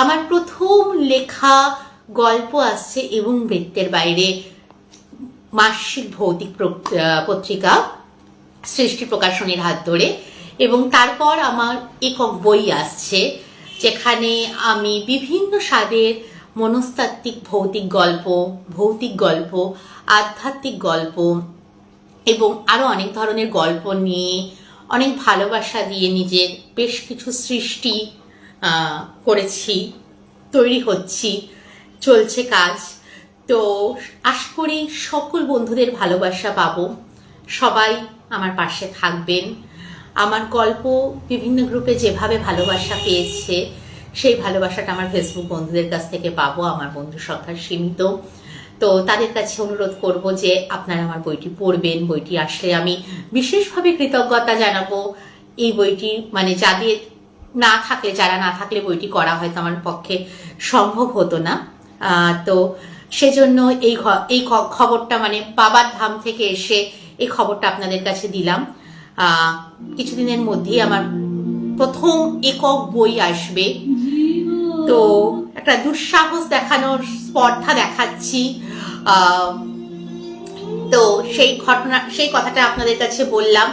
আমার প্রথম লেখা গল্প আসছে এবং বৃত্তের বাইরে। মাসিক ভৌতিক পত্রিকা, সৃষ্টি প্রকাশনীর হাত ধরে এবং তারপর আমার একক বই আসছে, যেখানে আমি বিভিন্ন স্বাদের মনস্তাত্ত্বিক ভৌতিক গল্প ভৌতিক গল্প, আধ্যাত্মিক গল্প এবং আরও অনেক ধরনের গল্প নিয়ে, অনেক ভালোবাসা দিয়ে নিজের বেশ কিছু সৃষ্টি করেছি, তৈরি হচ্ছি, চলছে কাজ। তো আশা করি সকল বন্ধুদের ভালোবাসা পাবো। সবাই আমার পাশে থাকবেন। আমার গল্প বিভিন্ন গ্রুপে যেভাবে ভালোবাসা পেয়েছে, সেই ভালোবাসাটা আমার ফেসবুক বন্ধুদের কাছ থেকে পাবো। আমার বন্ধু সংখ্যা সীমিত। তো তাদের কাছে অনুরোধ করব যে আপনারা আমার বইটি পড়বেন। বইটি আসলে আমি বিশেষভাবে কৃতজ্ঞতা জানাব। এই বইটি মানে যাদের না থাকলে, যারা না থাকলে বইটি করা হয়তো আমার পক্ষে সম্ভব হতো না। তো সেজন্য এই এই খবরটা মানে বাবার ধাম থেকে এসে এই খবরটা আপনাদের কাছে দিলাম। কিছুদিনের মধ্যেই আমার প্রথম একক বই আসবে। তো একটা দুঃসাহস দেখানোর স্পর্ধা দেখাচ্ছি। তো সেই ঘটনা, সেই কথাটা আপনাদের কাছে বললাম।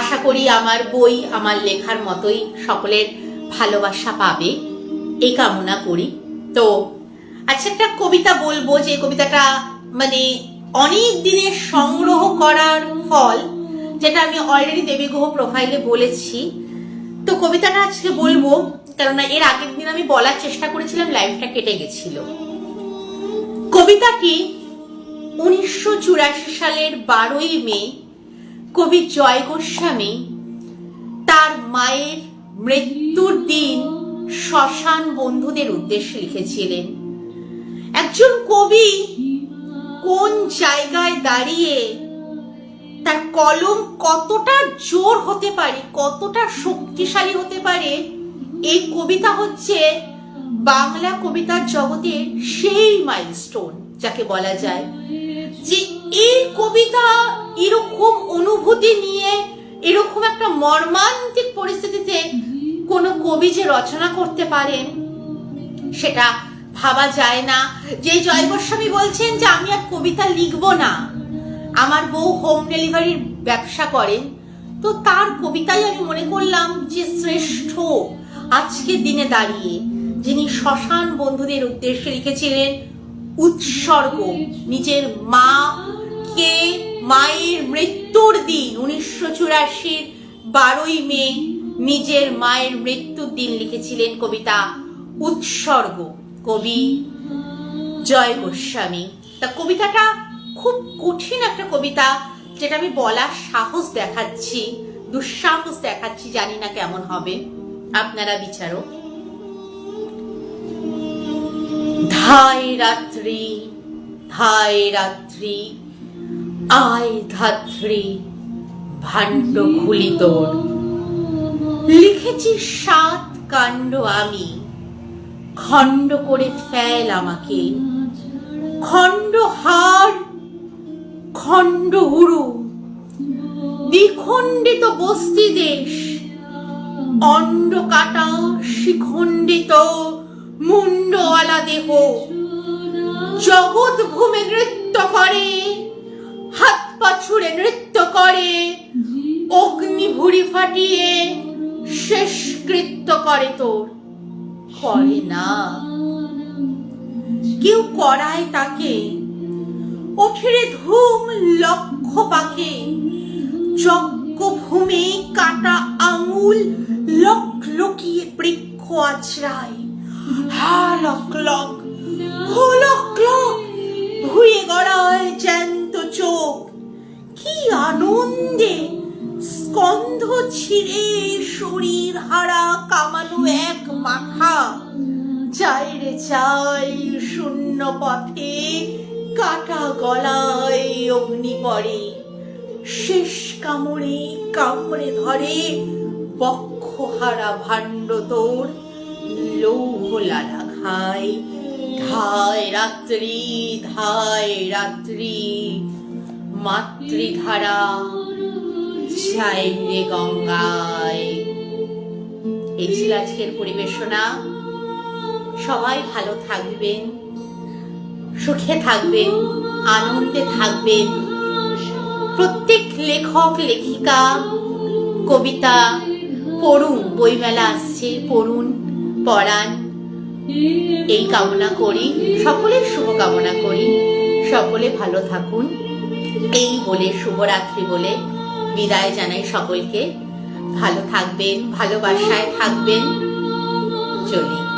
আশা করি আমার বই আমার লেখার মতোই সকলের ভালোবাসা পাবে, এই কামনা করি। তো আচ্ছা একটা কবিতা বলব যে কবিতাটা মানে অনেক দিনের সংগ্রহ করার ফল, যেটা আমি অলরেডি দেবীগ্রহ প্রোফাইলে বলেছি। তো কবিতাটা আজকে বলব, কেননা এর আগের দিন আমি বলার চেষ্টা করেছিলাম লাইফটা কেটে গেছিল। কবিতাটি উনিশশো চুরাশি সালের বারোই মে কবি জয় গোস্বামী তার মায়ের মৃত্যুর দিন শ্মশান বন্ধুদের উদ্দেশ্যে লিখেছিলেন। একজন কবি কোন জায়গায় দাঁড়িয়ে তার কলম কতটা জোর হতে পারে, কতটা শক্তিশালী হতে পারে, এই কবিতা হচ্ছে বাংলা কবিতার জগতের সেই মাইলস্টোন যাকে বলা যায়। যে এই কবিতা এরকম অনুভূতি নিয়ে, এরকম একটা মর্মান্তিক পরিস্থিতিতে কোনো কবি যে রচনা করতে পারেন সেটা ভাবা যায় না। যে জয় গোস্বামী বলছেন যে, আমি আর কবিতা লিখব না। আমার বউ হোম ডেলিভারির ব্যবসা করেন তো তার কবিতাই আমি মনে করলাম যে শ্রেষ্ঠ আজকের দিনে দাঁড়িয়ে। যিনি শ্মশান বন্ধুদের উদ্দেশ্যে লিখেছিলেন, উৎসর্গ নিজের মা কে মায়ের মৃত্যুর দিন উনিশশো চুরাশির বারোই মে নিজের মায়ের মৃত্যুর দিন লিখেছিলেন কবিতা উৎসর্গ কবি জয় গোস্বামী। তা কবিতাটা খুব কঠিন একটা কবিতা যেটা আমি বলার সাহস দেখাচ্ছি, দুঃসাহস দেখাচ্ছি, জানি না কেমন হবে। আপনারা বিচারো ধায় রাত্রি ধায় রাত্রি, আয় ধাত্রী, ভাণ্ড খুলি তোর। লিখেছি সাত কাণ্ড আমি। খণ্ড করে ফেল আমাকে। খণ্ড হার, খণ্ড উরু দ্বিখণ্ডিত বস্তি দেশ অণ্ড কাটা শিখণ্ডিত মুন্ডওয়ালা দেহ। জগৎ ভূমে নৃত্য করে, হাত পা ছুড়ে নৃত্য করে, অগ্নি ভুড়ি ফাটিয়ে শেষ কৃত্য করে তোর। করে না। কেউ করায় তাকে ওঠেরে ধুম লক্ষ পাকে যজ্ঞ ভূমে কাটা আঙুল লক লকিয়ে বৃক্ষ আছড়ায়। হা, লক লক, হো, লক লক, ভুয়ে গড়ায় জ্যান্ত চোখ। কি আনন্দে স্কন্ধ ছিঁড়ে শরীর হারা কামানো এক মাখা চাই রে চাই শূন্য পথে, কাটা গলায় অগ্নি পড়ে। শেষ কামড়ে কামড়ে ধরে বক্ষহারা ভাণ্ড তোর। লৌহ লালা খায়, ধায় রাত্রি ধায় রাত্রি। মাতৃধারা চাই রে গঙ্গায়। এই ছিল আজকের পরিবেশনা। সবাই ভালো থাকবেন, সুখে থাকবেন, আনন্দে থাকবেন। প্রত্যেক লেখক, লেখিকা, কবিতা পড়ুন, বইমেলা আসছে, পড়ুন, পড়ান। এই কামনা করি, সকলের শুভকামনা করি। সকলে ভালো থাকুন। এই বলে শুভরাত্রি বলে বিদায় জানাই সকলকে। ভালো থাকবেন ভালোবাসায় থাকবেন। চলি